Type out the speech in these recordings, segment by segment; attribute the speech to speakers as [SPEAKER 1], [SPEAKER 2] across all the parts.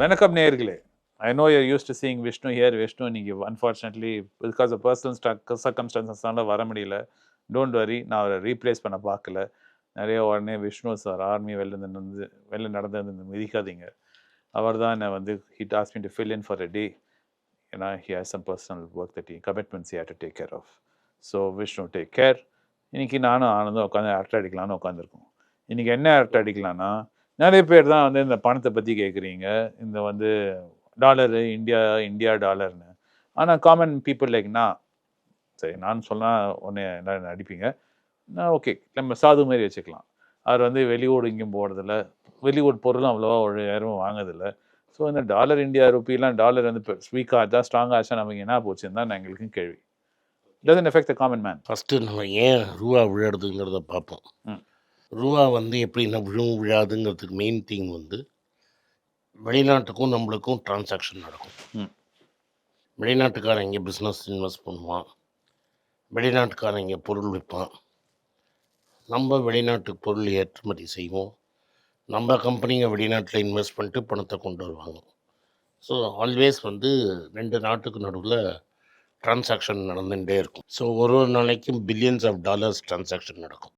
[SPEAKER 1] வணக்கம் நேர்களே I know you're used to seeing Vishnu here Vishnu நீங்கள் அன்ஃபார்ச்சுனேட்லி பிகாஸ் ஆஃப் பர்சனல் சர்க்கம்ஸ்டான்சஸ்னால வர முடியல. டோன்ட் வரி நான் அவரை ரீப்ளேஸ் பண்ண பார்க்கல. நிறைய உடனே விஷ்ணு சார் ஆர்மி வெளில இருந்து வெளில நடந்து வந்து மிதிக்காதீங்க. அவர் தான் என்னை வந்து he'd asked me to fill in for a day ஏன்னா he has some personal work that commitments had to take care of so Vishnu take care இன்னைக்கு நானும் ஆனந்தம் உட்காந்து அரட்டை அடிக்கலான்னு உட்காந்துருக்கோம் இன்றைக்கி என்ன அரட்டை அடிக்கலான்னா நிறைய பேர் தான் வந்து இந்த பணத்தை பற்றி கேட்குறீங்க இந்த வந்து டாலரு இந்தியா இந்தியா டாலர்னு. ஆனால் காமன் பீப்புள் லைக் நான் சரி நான் சொன்னால் ஒன்று என்ன அடிப்பீங்க நான் ஓகே நம்ம சாது மாதிரி வச்சுக்கலாம். அவர் வந்து வெளியூர் இங்கேயும் போகிறதில்ல வெளியூர் பொருளும் அவ்வளோவா ஒரு யாரும் வாங்குறதில்ல. ஸோ இந்த டாலர் இந்தியா ருப்பிலாம் டாலர் வந்து இப்போ வீக்காக ஆச்சா ஸ்ட்ராங் ஆச்சா நமக்கு என்ன போச்சுன்னு தான் எங்களுக்கும் கேள்வி. Doesn't effect the common man
[SPEAKER 2] first நம்ம ஏன் ரூபா விழுறதுங்கிறத பார்ப்போம்.
[SPEAKER 1] ம்.
[SPEAKER 2] ரூபா வந்து எப்படி என்ன விழும் விழாதுங்கிறதுக்கு மெயின் திங் வந்து வெளிநாட்டுக்கும் நம்மளுக்கும் டிரான்சாக்ஷன் நடக்கும். வெளிநாட்டுக்காரன் இங்கே பிஸ்னஸ் இன்வெஸ்ட் பண்ணுவான். வெளிநாட்டுக்காரன் இங்கே பொருள் விற்பான். நம்ம வெளிநாட்டுக்கு பொருள் ஏற்றுமதி செய்வோம். நம்ம கம்பெனிங்க வெளிநாட்டில் இன்வெஸ்ட் பண்ணிட்டு பணத்தை கொண்டு வருவாங்க. ஸோ ஆல்வேஸ் வந்து ரெண்டு நாட்டுக்கு நடுவில் டிரான்சாக்ஷன் நடந்துகிட்டே இருக்கும். ஸோ ஒரு ஒரு நாளைக்கும் பில்லியன்ஸ் ஆஃப் டாலர்ஸ் டிரான்சாக்ஷன் நடக்கும்.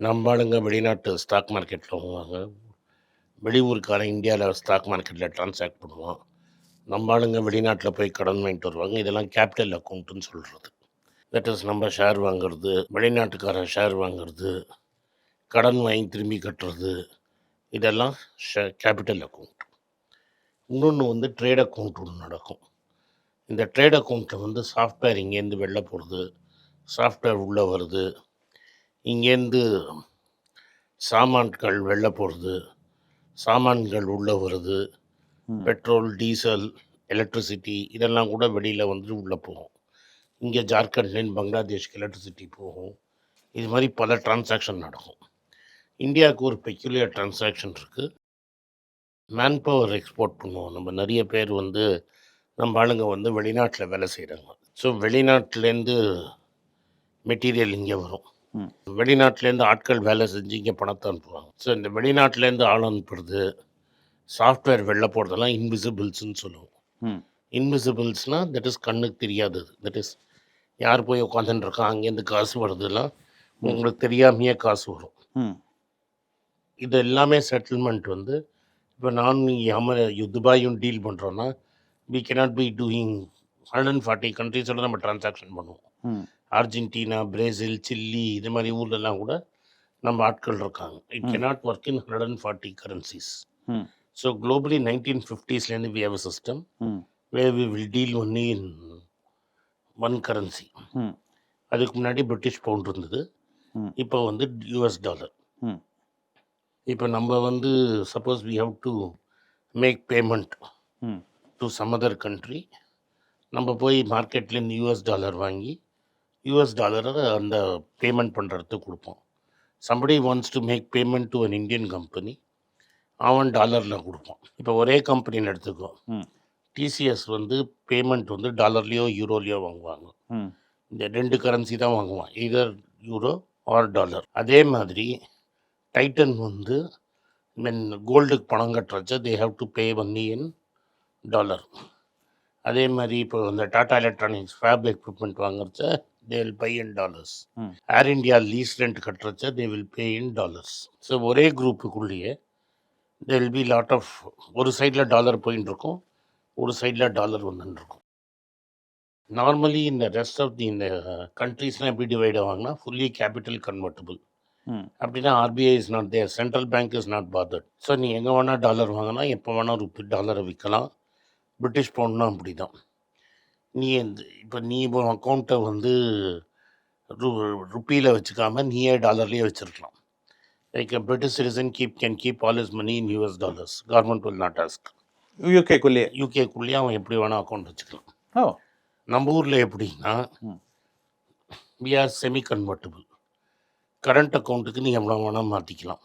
[SPEAKER 2] நம்ம ஆளுங்க வெளிநாட்டு ஸ்டாக் மார்க்கெட்டில் வாங்குவாங்க. வெளியூருக்கான இந்தியாவில் ஸ்டாக் மார்க்கெட்டில் டிரான்சாக்ட் பண்ணுவோம் நம்ம ஆளுங்க வெளிநாட்டில் போய் கடன் வாங்கிட்டு வருவாங்க. இதெல்லாம் கேபிட்டல் அக்கௌண்ட்டுன்னு சொல்கிறது தட் இஸ் நம்ம ஷேர் வாங்குறது வெளிநாட்டுக்காரன் ஷேர் வாங்குறது கடன் வாங்கி திரும்பி கட்டுறது. இதெல்லாம் ஷே கேபிட்டல் அக்கௌண்ட் இன்னொன்று வந்து ட்ரேட் அக்கௌண்ட் ஒன்று நடக்கும். இந்த ட்ரேட் அக்கௌண்ட்டில் வந்து சாஃப்ட்வேர் இங்கேருந்து வெளில போகிறது சாஃப்ட்வேர் உள்ளே வருது. இங்கேருந்து சாமான்கள் வெளில போகிறது சாமான்கள் உள்ளே வருது. பெட்ரோல் டீசல் எலக்ட்ரிசிட்டி இதெல்லாம் கூட வெளியில் வந்து உள்ளே போகும். இங்கே ஜார்க்கண்ட்லேருந்து பங்களாதேஷ்க்கு எலக்ட்ரிசிட்டி போகும். இது மாதிரி பல டிரான்சாக்ஷன் நடக்கும். இந்தியாவுக்கு ஒரு பெக்யூலியர் டிரான்சாக்ஷன் இருக்குது மேன் பவர் எக்ஸ்போர்ட் பண்ணுவோம். நம்ம நிறைய பேர் வந்து நம்ம ஆளுங்க வந்து வெளிநாட்டில் வேலை செய்கிறாங்க ஸோ வெளிநாட்டிலேருந்து மெட்டீரியல் இங்கே வரும். வெளிநாட்டிலேருந்து ஆட்கள் வேலை செஞ்சு இங்கே பணத்தை அனுப்புவாங்க ஸோ இந்த வெளிநாட்டிலேருந்து ஆள் அனுப்புறது சாஃப்ட்வேர் வெளில போகிறதெல்லாம் இன்விசிபிள்ஸ்னு சொல்லுவோம். இன்விசிபிள்ஸ்னால் தட் இஸ் கண்ணுக்கு தெரியாதது. தட் இஸ் யார் போய் உட்காந்துட்டு இருக்கா அங்கேருந்து காசு வருதுலாம் உங்களுக்கு தெரியாமையே காசு வரும். இது எல்லாமே செட்டில்மெண்ட் வந்து இப்போ நான் அம துபாயும் டீல் பண்ணுறோன்னா we cannot be doing hundred and forty கண்ட்ரீஸோட நம்ம டிரான்சாக்ஷன் பண்ணுவோம். அர்ஜென்டினா பிரேசில் சில்லி இது மாதிரி ஊர்லலாம் கூட நம்ம ஆட்கள் இருக்காங்க. It cannot work in hundred and forty currencies so globally nineteen ஃபிஃப்டிஸ்லேருந்து we have system way we will deal only in one currency அதுக்கு முன்னாடி பிரிட்டிஷ் பவுண்ட் இருந்தது. இப்போ வந்து யூஎஸ் டாலர். இப்போ நம்ம வந்து suppose we have to make payment to some other country நம்ம போய் மார்க்கெட்லேருந்து யூஎஸ் டாலர் வாங்கி யூஎஸ் டாலரை அந்த பேமெண்ட் பண்ணுறதுக்கு கொடுப்போம். Somebody wants to make payment to an Indian company அவன் டாலரில் கொடுப்பான். இப்போ ஒரே கம்பெனின்னு எடுத்துக்கோ. டிசிஎஸ் வந்து பேமெண்ட் வந்து டாலர்லேயோ யூரோலையோ வாங்குவாங்க. இந்த ரெண்டு கரன்சி தான் வாங்குவான். இதர் யூரோ ஆர் டாலர் அதே மாதிரி டைட்டன் வந்து மீன் கோல்டுக்கு பணம் கட்டுறச்ச they have to pay only in dollar அதே மாதிரி இப்போ இந்த Tata electronics fab equipment வாங்குறச்ச they will buy in dollars. Air India lease rent கட்டுறச்ச they will pay in dollars so ஒரே குரூப்புக்குள்ளேயே they will be lot of ஒரு சைடில் dollar போயின்னு இருக்கும் ஒரு சைடில் டாலர் வந்துன்னு இருக்கும். நார்மலி இந்த ரெஸ்ட் ஆஃப் தி இந்த கண்ட்ரீஸ்லாம் எப்படி டிவைட் ஆவாங்கன்னா ஃபுல்லி கேபிட்டல் கன்வெர்ட்டபிள் அப்படின்னா RBI is not there central bank is not bothered so நீ எங்கே வேணால் டாலர் வாங்கினா எப்போ வேணால் ருப்பி டாலரை விற்கலாம் பிரிட்டிஷ் பவுண்ட்னா அப்படி தான் நீ இந்த இப்போ நீ இப்போ அக்கௌண்ட்டை வந்து ரு ருப்பியில் வச்சுக்காம நீயே டாலர்லேயே வச்சுருக்கலாம். Like British citizen keep can keep all is money in US dollars government will not ask
[SPEAKER 1] யூகேக்குள்ளேயே
[SPEAKER 2] யூகேக்குள்ளேயே அவன் எப்படி வேணால் அக்கௌண்ட் வச்சுக்கலாம்.
[SPEAKER 1] ஓ.
[SPEAKER 2] நம்ம ஊரில் எப்படின்னா
[SPEAKER 1] ம்.
[SPEAKER 2] ஆர் செமி கன்வெர்ட்டபிள் கரண்ட் அக்கௌண்ட்டுக்கு நீ எவ்வளோ வேணால் மாற்றிக்கலாம்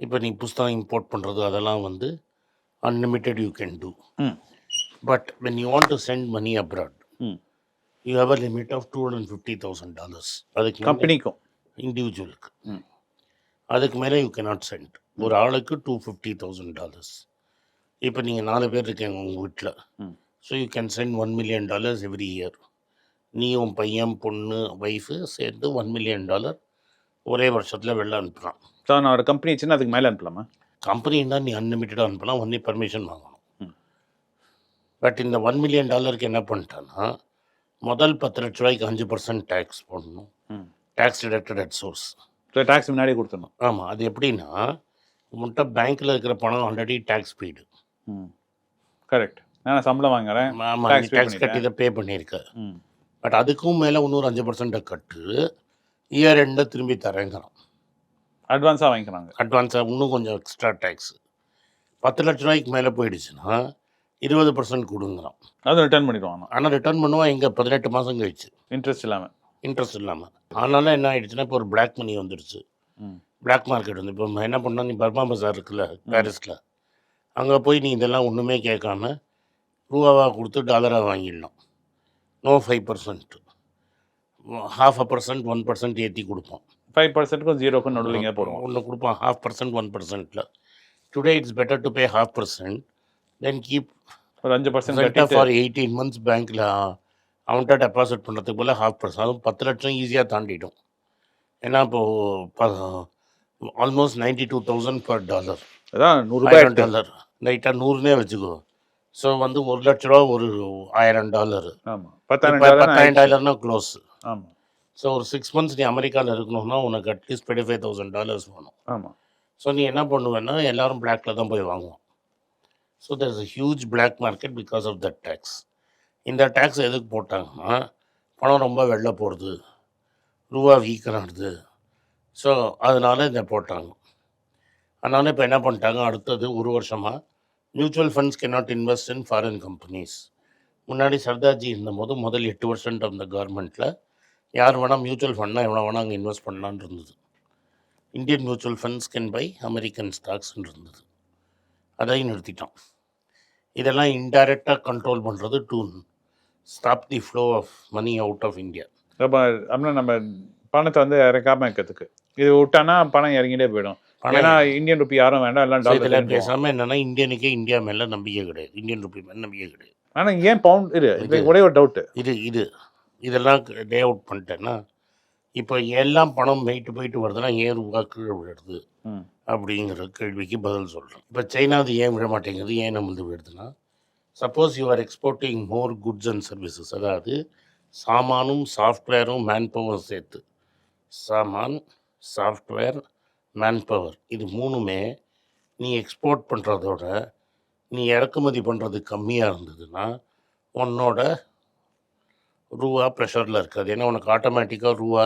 [SPEAKER 2] இப்போ நீ புஸ்தகம் இம்போர்ட் பண்ணுறது அதெல்லாம் வந்து unlimited you can do
[SPEAKER 1] hmm.
[SPEAKER 2] But when you want to send money abroad
[SPEAKER 1] hmm
[SPEAKER 2] you have a limit of two hundred fifty thousand dollars அதுக்கு
[SPEAKER 1] கம்பெனிக்கும்
[SPEAKER 2] இண்டிவிஜுவலுக்கு
[SPEAKER 1] ம்.
[SPEAKER 2] அதுக்கு மேலே யூ cannot சென்ட் ஒரு ஆளுக்கு டூ ஃபிஃப்டி தௌசண்ட் டாலர்ஸ் இப்போ நீங்கள் நாலு பேர் இருக்கீங்க உங்கள் வீட்டில். So you can send one million dollars every year நீ உன் பையன் பொண்ணு ஒய்ஃபு சேர்ந்து ஒன் மில்லியன் டாலர் ஒரே வருஷத்தில் வெளில அனுப்பலாம்.
[SPEAKER 1] ஸோ நான் ஒரு கம்பெனி சின்ன அதுக்கு மேலே அனுப்பலாமா?
[SPEAKER 2] கம்பெனின்னா நீ அன்லிமிட்டடாக அனுப்பலாம். ஒன்லி பர்மிஷன் வாங்கணும். பட் இந்த ஒன் மில்லியன் டாலருக்கு என்ன பண்ணிட்டான்னா முதல் பத்து லட்ச ரூபாய்க்கு அஞ்சு பர்சன்ட் டேக்ஸ் போடணும். Tax deducted at source
[SPEAKER 1] tax முன்னாடியே கொடுத்துடணும்.
[SPEAKER 2] ஆமாம் அது எப்படின்னா உன்கிட்ட பேங்க்கில் இருக்கிற பணம் ஆல்ரெடி டேக்ஸ் பெய்டு
[SPEAKER 1] கரெக்ட் நான் சம்பளம் வாங்குறேன்
[SPEAKER 2] ஆமாம் டேக்ஸ் கட்டி. இதை பே பண்ணியிருக்க பட் அதுக்கும் மேலே இன்னொரு அஞ்சு பர்சன்ட்டை கட்டு இயர் எண்டை திரும்பி தரேங்கிறான்.
[SPEAKER 1] அட்வான்ஸாக வாங்கிக்கிறாங்க.
[SPEAKER 2] அட்வான்ஸாக இன்னும் கொஞ்சம் எக்ஸ்ட்ரா டேக்ஸ் பத்து லட்ச ரூபாய்க்கு மேலே போயிடுச்சுன்னா இருபது பர்சன்ட் கொடுங்குறான்.
[SPEAKER 1] அதுவும் ரிட்டர்ன் பண்ணிடுவாங்க
[SPEAKER 2] ஆனால் ரிட்டர்ன் பண்ணுவான் எங்கே பதினெட்டு மாதம் கழிச்சு.
[SPEAKER 1] இன்ட்ரெஸ்ட் இல்லாமல்
[SPEAKER 2] இன்ட்ரெஸ்ட் இல்லாமல் அதனால என்ன ஆயிடுச்சுன்னா இப்போ ஒரு பிளாக் மணி வந்துடுச்சு பிளாக் மார்க்கெட் வந்து இப்போ என்ன பண்ணால் நீ பர்மா பஜார் இருக்குல்ல பாரிஸில் அங்கே போய் நீ இதெல்லாம் ஒன்றுமே கேட்காம ரூபாவாக கொடுத்து டாலராக வாங்கிடலாம் no five percent half a percent one percent ஏற்றி கொடுப்போம்.
[SPEAKER 1] ஃபைவ் பர்சன்ட்டுக்கும் ஜீரோக்கும் நடுவில் இங்கே போடுவோம்.
[SPEAKER 2] ஒன்று கொடுப்பான் half percent one பர்சன்ட்டில் today it's better to pay half percent then keep
[SPEAKER 1] ஒரு அஞ்சு பர்சன்ட்
[SPEAKER 2] ஃபார் எயிட்டீன் மந்த்ஸ் பேங்க்கில் அவன்கிட்ட டெபாசிட் பண்ணுறதுக்கு போல் ஹாஃப் பர்சன்ட் அதுவும் பத்து லட்சம் ஈஸியாக தாண்டிடும். ஏன்னா இப்போது almost ninety two thousand per dollar
[SPEAKER 1] அதான்
[SPEAKER 2] ஆயிரம் டாலர் லைட்டாக நூறுனே வச்சுக்கோ. ஸோ வந்து ஒரு லட்ச ரூபா ஒரு ஆயிரம் டாலர்
[SPEAKER 1] பத்தாயிரம்
[SPEAKER 2] டாலர்னா க்ளோஸ்
[SPEAKER 1] ஆமாம்
[SPEAKER 2] ஸோ ஒரு சிக்ஸ் மந்த்ஸ் நீ அமெரிக்காவில் இருக்கணும்னா உனக்கு at least twenty five thousand dollars வேணும்.
[SPEAKER 1] ஆமாம்
[SPEAKER 2] ஸோ நீ என்ன பண்ணுவேன்னா எல்லாரும் பிளாக்ல தான் போய் வாங்குவோம். So there is a huge black market because of that tax இந்த டேக்ஸ் எதுக்கு போட்டாங்கன்னா பணம் ரொம்ப வெளில போகிறது ரூபா வீக்கனாடுது ஸோ அதனால் இதை போட்டாங்க. அதனால் இப்போ என்ன பண்ணிட்டாங்க? அடுத்தது ஒரு வருஷமாக mutual funds can not invest in foreign companies முன்னாடி சர்தார்ஜி இருந்தபோது முதல் எட்டு பர்சன்ட் அந்த கவர்மெண்ட்டில் யார் வேணால் மியூச்சுவல் ஃபண்ட்னா எவ்வளோ வேணால் அங்கே இன்வெஸ்ட் பண்ணலான்னு இருந்தது. Indian mutual funds can buy American ஸ்டாக்ஸ்ன்னு இருந்தது. அதையும் நிறுத்திட்டான் இதெல்லாம் இன்டைரக்டாக கண்ட்ரோல் பண்ணுறது to stop the flow of money out of India
[SPEAKER 1] அப்போ அப்படின்னா நம்ம பணத்தை வந்து இறக்காம இருக்கிறதுக்கு. இது விட்டானா பணம் இறங்கிட்டே போயிடும். ஏன்னா இந்தியன் ருபி யாரும் வேண்டாம் எல்லாம் டாலர்
[SPEAKER 2] பேசாமல் என்னென்னா இந்தியனுக்கே இந்தியா மேலே நம்பிக்கை கிடையாது. இந்தியன் ருபி மேலே நம்பிக்கை கிடையாது.
[SPEAKER 1] ஆனால் ஏன் பவுண்ட் இரு இது
[SPEAKER 2] இது-
[SPEAKER 1] ஒரே ஒரு டவுட்டு
[SPEAKER 2] இது இது இதெல்லாம் டே அவுட் பண்ணிட்டேன்னா இப்போ எல்லாம் பணம் போயிட்டு போயிட்டு வருதுன்னா ஏன் ரூபா கீழே விழுறது
[SPEAKER 1] ம்.
[SPEAKER 2] அப்படிங்கிற கேள்விக்கு பதில் சொல்கிறேன் இப்போ சைனா அது ஏன் விட மாட்டேங்குது? ஏன் நம்மளது விடுதுன்னா suppose you are exporting more goods and services அதாவது சாமானும் சாஃப்ட்வேரும் மேன் பவர் சேர்த்து. சாமான் சாஃப்ட்வேர் மேன் பவர் இது மூணுமே நீ எக்ஸ்போர்ட் பண்ணுறதோட நீ இறக்குமதி பண்ணுறது கம்மியாக இருந்ததுன்னா உன்னோட ரூவா ப்ரெஷரில் இருக்காது. ஏன்னா உனக்கு ஆட்டோமேட்டிக்காக ரூபா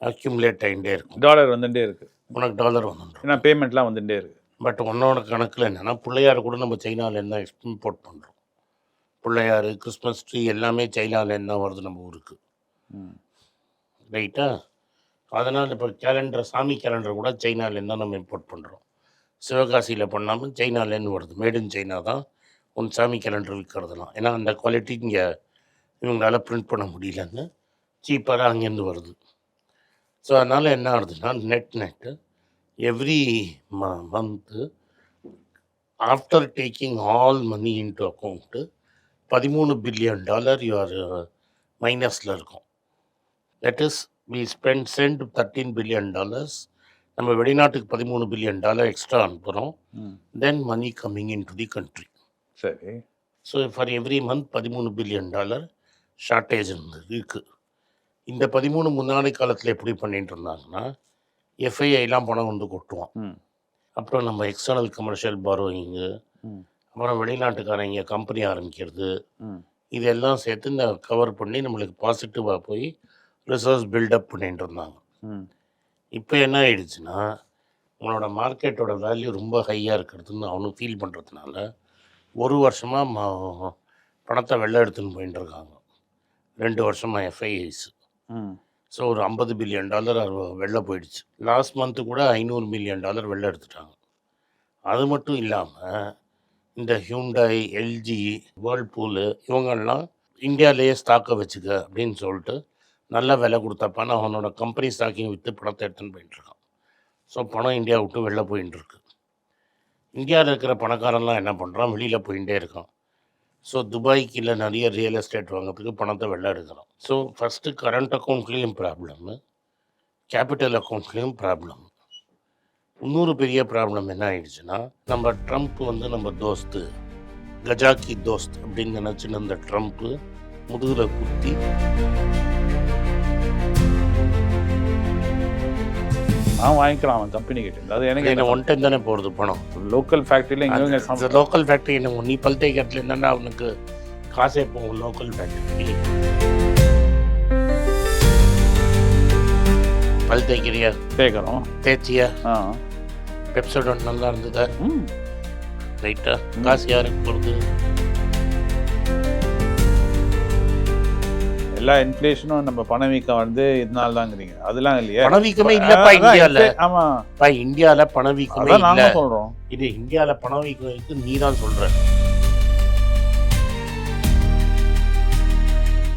[SPEAKER 2] அக்யூமுலேட் ஆகிட்டே இருக்கும்.
[SPEAKER 1] டாலர் வந்துட்டே இருக்கு.
[SPEAKER 2] உனக்கு டாலர் வந்துடும்
[SPEAKER 1] ஏன்னா பேமெண்ட்லாம் வந்துட்டே இருக்கு.
[SPEAKER 2] பட் உன்னோட கணக்கில் என்னென்னா பிள்ளையார் கூட நம்ம சைனாலேருந்து தான் இம்போர்ட் பண்ணுறோம் பிள்ளையார் கிறிஸ்மஸ் ட்ரீ எல்லாமே சைனாலேருந்து தான் வருது நம்ம ஊருக்கு. ரைட்டா அதனால் இப்போ கேலண்டர் சாமி கேலண்டர் கூட சைனாலேருந்து தான் நம்ம இம்போர்ட் பண்ணுறோம் சிவகாசியில் பண்ணாமல் சைனாலேருந்து வருது. மேட் இன் சைனா தான் உன் சாமி கேலண்டர் விற்கிறதுலாம் ஏன்னா அந்த குவாலிட்டி இங்கே இவங்களால பிரிண்ட் பண்ண முடியலன்னு சீப்பாக அங்கேருந்து வருது. ஸோ அதனால் என்ன ஆகுதுன்னா net net every month after taking all money into account பதிமூணு பில்லியன் டாலர் யுவர் மைனஸில் இருக்கும். That is we spend send thirteen billion dollars நம்ம வெளிநாட்டுக்கு பதிமூணு பில்லியன் டாலர் எக்ஸ்ட்ரா அனுப்புகிறோம்
[SPEAKER 1] ம்.
[SPEAKER 2] Then money coming in to the country
[SPEAKER 1] சரி.
[SPEAKER 2] So for every month பதிமூணு பில்லியன் டாலர் ஷார்ட்டேஜ் இருந்தது இருக்குது இந்த பதிமூணு முன்னாடி காலத்தில் எப்படி பண்ணிட்டு இருந்தாங்கன்னா எஃப்ஐஐலாம் பணம் வந்து கொட்டுவோம் அப்புறம் நம்ம எக்ஸ்டர்னல் கமர்ஷியல் பாரோயிங்கு அப்புறம் வெளிநாட்டுக்காரங்க கம்பெனி ஆரம்பிக்கிறது. இதெல்லாம் சேர்த்து இந்த கவர் பண்ணி நம்மளுக்கு பாசிட்டிவாக போய் ரிசர்வ்ஸ் பில்டப் பண்ணிட்டு இருந்தாங்க இப்போ என்ன ஆயிடுச்சுன்னா உங்களோட மார்க்கெட்டோட வேல்யூ ரொம்ப ஹையாக இருக்கிறதுன்னு அவனும் ஃபீல் பண்ணுறதுனால ஒரு வருஷமாக பணத்தை வெளில எடுத்துன்னு இருக்காங்க ரெண்டு வருஷமாக எஃப்ஐஐஸ் ஸோ ஒரு ஐம்பது பில்லியன் டாலர் வெளில போயிடுச்சு. லாஸ்ட் மந்த்து கூட ஐநூறு மில்லியன் டாலர் வெளில எடுத்துட்டாங்க. அது மட்டும் இல்லாமல் இந்த ஹியூண்டாய் எல்ஜி வேர்ல்பூலு இவங்கெல்லாம் இந்தியாவிலேயே ஸ்டாக்கை வச்சுக்க அப்படின்னு சொல்லிட்டு நல்ல விலை கொடுத்தப்பான்னு அவனோட கம்பெனி ஸ்டாக்கையும் விற்று பணத்தை எடுத்துன்னு போயிட்டுருக்கான் ஸோ பணம் இந்தியா விட்டு வெளில போயின்னு இருக்கு. இந்தியாவில் இருக்கிற பணக்காரன்லாம் என்ன பண்ணுறான் வெளியில் போயிட்டே இருக்கான். ஸோ துபாய்க்கு இல்லை நிறைய ரியல் எஸ்டேட் வாங்கிறதுக்கு பணத்தை வெளில எடுக்கிறோம். ஸோ ஃபஸ்ட்டு கரண்ட் அக்கௌண்ட்லேயும் ப்ராப்ளம் கேபிட்டல் அக்கௌண்ட்லேயும் ப்ராப்ளம் இன்னொரு பெரிய ப்ராப்ளம் என்ன ஆயிடுச்சுன்னா நம்ம ட்ரம்ப் வந்து நம்ம தோஸ்து கஜாக்கி தோஸ்த் அப்படின்னு நினச்சின்னு அந்த ட்ரம்ப்பு முதுகில் குத்தி
[SPEAKER 1] நான் வாங்கிக்கலாம் அவன் கம்பெனி கிட்ட. அது எனக்கு
[SPEAKER 2] என்ன ஒன் டைம் தானே போகிறது பணம்.
[SPEAKER 1] லோக்கல் ஃபேக்ட்ரியில்
[SPEAKER 2] அந்த லோக்கல் ஃபேக்ட்ரி என்ன நீ பல் தேய்க்கிறதுல என்னன்னா அவனுக்கு காசே போகும் லோக்கல் ஃபேக்ட்ரி பல் தேய்க்கிறியா
[SPEAKER 1] கேட்குறோம்
[SPEAKER 2] தேய்ச்சியா?
[SPEAKER 1] ஆ.
[SPEAKER 2] பெப்சோடோன் நல்லா இருந்ததா?
[SPEAKER 1] ம்.
[SPEAKER 2] ரைட்டா காசு யாருக்கு போகிறது
[SPEAKER 1] எல்லா இன்ஃப்ளேஷனும் நம்ம பணவீக்கம் வந்து இதனால தாங்கிறீங்க அதெல்லாம் இல்லையா.
[SPEAKER 2] பணவீக்கமே இல்லப்பா இந்தியால.
[SPEAKER 1] ஆமா.
[SPEAKER 2] இந்தியால பணவீக்கமே
[SPEAKER 1] நாங்க சொல்றோம்.
[SPEAKER 2] இது இந்தியால பணவீக்கம் இருக்கு நீ தான் சொல்ற.